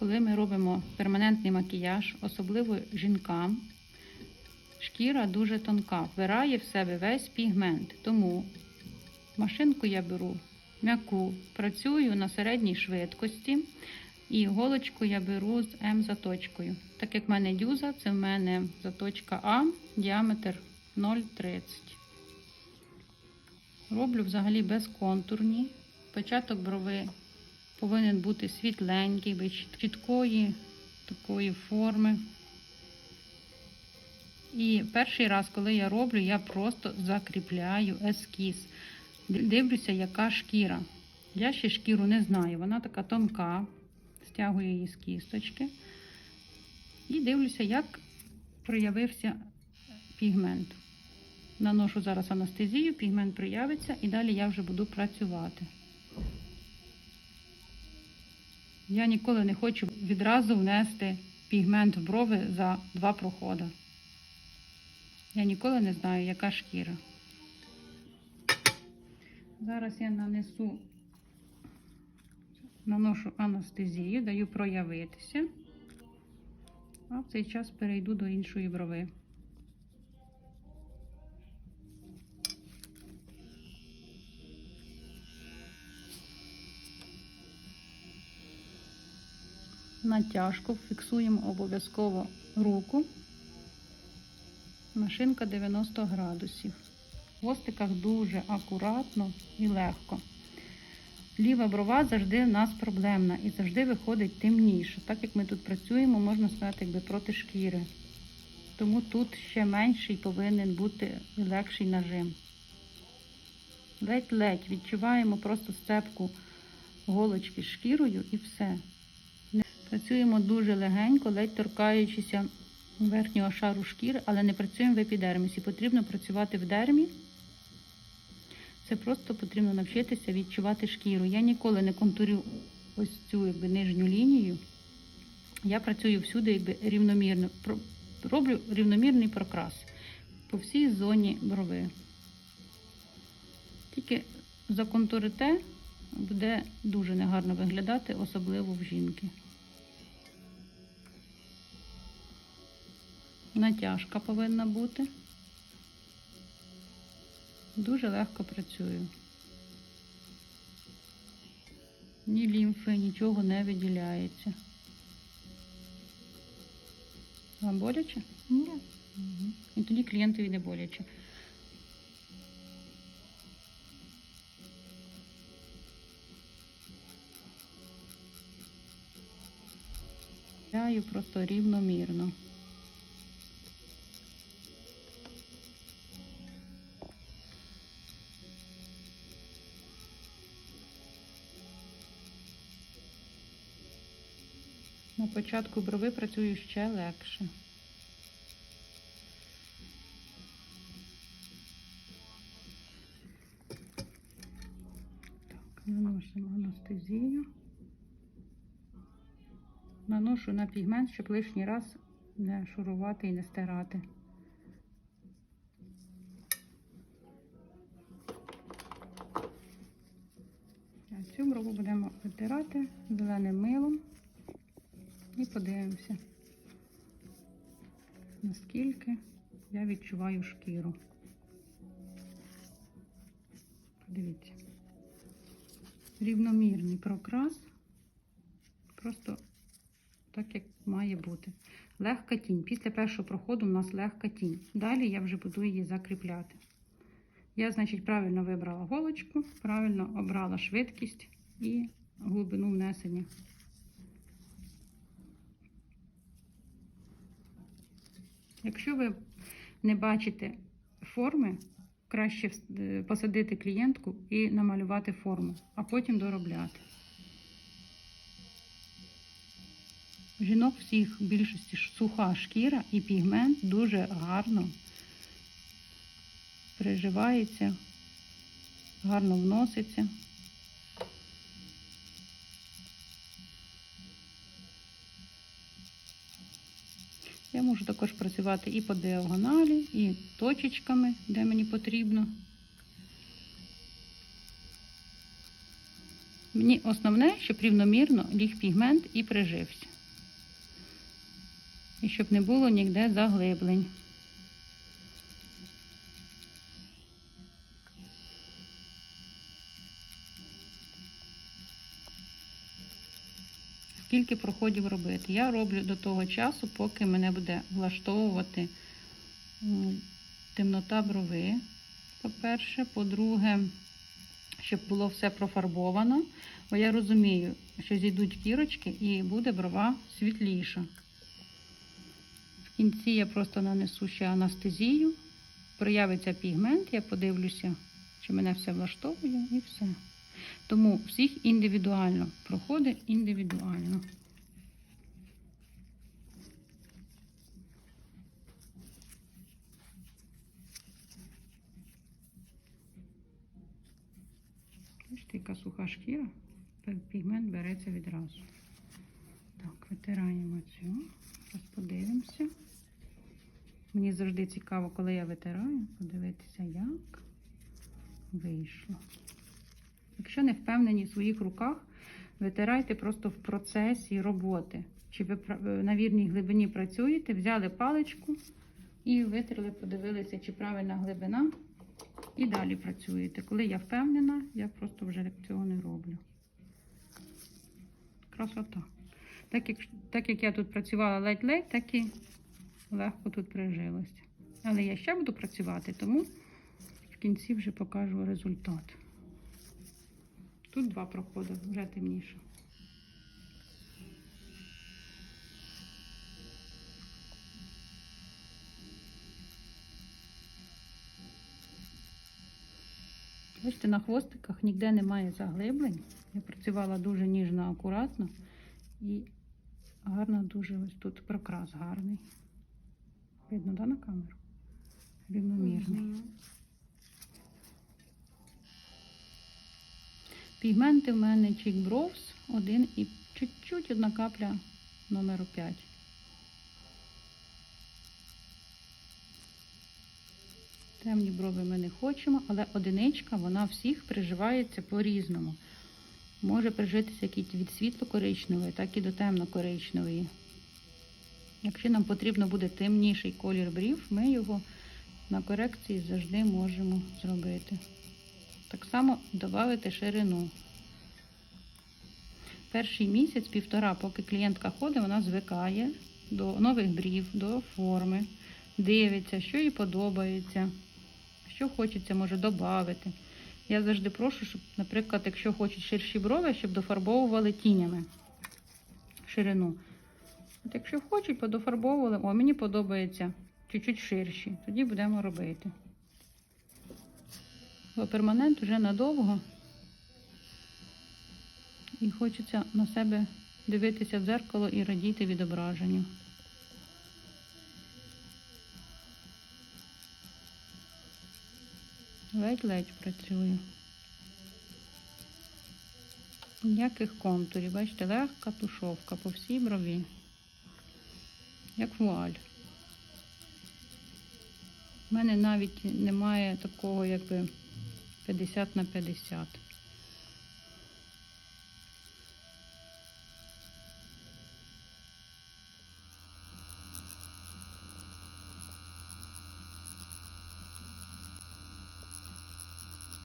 Коли ми робимо перманентний макіяж, особливо жінкам, шкіра дуже тонка, вбирає в себе весь пігмент. Тому машинку я беру м'яку, працюю на середній швидкості. І голочку я беру з М-заточкою. Так як в мене дюза, це в мене заточка А, діаметр 0,30. Роблю взагалі безконтурні. Початок брови повинен бути світленький, чіткої такої форми. І перший раз, коли я роблю, я просто закріпляю ескіз. Дивлюся, яка шкіра. Я ще шкіру не знаю, вона така тонка, стягую її з кісточки. І дивлюся, як проявився пігмент. Наношу зараз анестезію, пігмент проявиться, і далі я вже буду працювати. Я ніколи не хочу відразу внести пігмент в брови за два проходи. Я ніколи не знаю, яка шкіра. Зараз я нанесу, наношу анестезію, даю проявитися, а в цей час перейду до іншої брови. Натяжку фіксуємо обов'язково руку. Машинка 90 градусів. В хвостиках дуже акуратно і легко. Ліва брова завжди в нас проблемна і завжди виходить темніше. Так як ми тут працюємо, можна сказати, якби проти шкіри. Тому тут ще менший повинен бути легший нажим. Ледь-ледь відчуваємо просто степку голочки шкірою і все. Працюємо дуже легенько, ледь торкаючися верхнього шару шкіри, але не працюємо в епідермісі. Потрібно працювати в дермі. Це просто потрібно навчитися відчувати шкіру. Я ніколи не контурю ось цю якби, нижню лінію. Я працюю всюди якби, рівномірно. Роблю рівномірний прокрас по всій зоні брови. Тільки законтурите буде дуже негарно виглядати, особливо в жінки. Натяжка повинна бути. Дуже легко працюю. Ні лімфи, нічого не виділяється. Вам боляче? Ні. Угу. І тоді клієнтові не боляче. Просто рівномірно. На початку брови працюю ще легше. Так, наносимо анестезію. Наношу на пігмент, щоб лишній раз не шурувати і не стирати. Цю брову будемо витирати зеленим милом. І подивимося, наскільки я відчуваю шкіру. Подивіться. Рівномірний прокрас. Просто так, як має бути. Легка тінь. Після першого проходу у нас легка тінь. Далі я вже буду її закріпляти. Я, значить, правильно вибрала голочку, правильно обрала швидкість і глибину внесення. Якщо ви не бачите форми, краще посадити клієнтку і намалювати форму, а потім доробляти. Жінок всіх в більшості суха шкіра і пігмент дуже гарно приживається, гарно вноситься. Я можу також працювати і по діагоналі, і точечками, де мені потрібно. Мені основне, щоб рівномірно ліг пігмент і прижився. І щоб не було ніде заглиблень. Скільки проходів робити? Я роблю до того часу, поки мене буде влаштовувати темнота брови. По-перше, по-друге, щоб було все профарбовано, бо я розумію, що зійдуть кірочки і буде брова світліша. В кінці я просто нанесу ще анестезію, проявиться пігмент, я подивлюся, чи мене все влаштовує, і все. Тому всіх індивідуально проходить індивідуально. Бачите, яка суха шкіра, пігмент береться відразу. Так, витираємо цю. Зараз подивимося. Мені завжди цікаво, коли я витираю, подивитися, як вийшло. Якщо не впевнені в своїх руках, витирайте просто в процесі роботи. Чи ви на вірній глибині працюєте, взяли паличку і витерли, подивилися, чи правильна глибина, і далі працюєте. Коли я впевнена, я просто вже цього не роблю. Красота. Так як, так як я тут працювала ледь-ледь, так і легко тут прижилося. Але я ще буду працювати, тому в кінці вже покажу результат. Тут два проходи, вже темніше. Бачите, на хвостиках ніде немає заглиблень. Я працювала дуже ніжно, акуратно і гарно дуже ось тут прокрас гарний. Видно, да, на камеру? Рівномірний. Пігменти в мене Cheek Brows один і чуть-чуть одна капля номеру 5. Темні брови ми не хочемо, але одиничка, вона всіх приживається по-різному. Може прижитися як від світло-коричневої, так і до темно-коричневої. Якщо нам потрібно буде темніший колір брів, ми його на корекції завжди можемо зробити. Так само додати ширину. Перший місяць, півтора, поки клієнтка ходить, вона звикає до нових брів, до форми, дивиться, що їй подобається, що хочеться, може додати. Я завжди прошу, щоб, наприклад, якщо хочуть ширші брови, щоб дофарбовували тінями ширину. От якщо хочуть, подофарбовували, о, мені подобається чуть-чуть ширші, тоді будемо робити. Бо перманент вже надовго. І хочеться на себе дивитися в дзеркало і радіти відображенню. Ледь-ледь працюю. Ніяких контурів. Бачите, легка тушовка по всій брові. Як вуаль. У мене навіть немає такого, якби 50 на 50.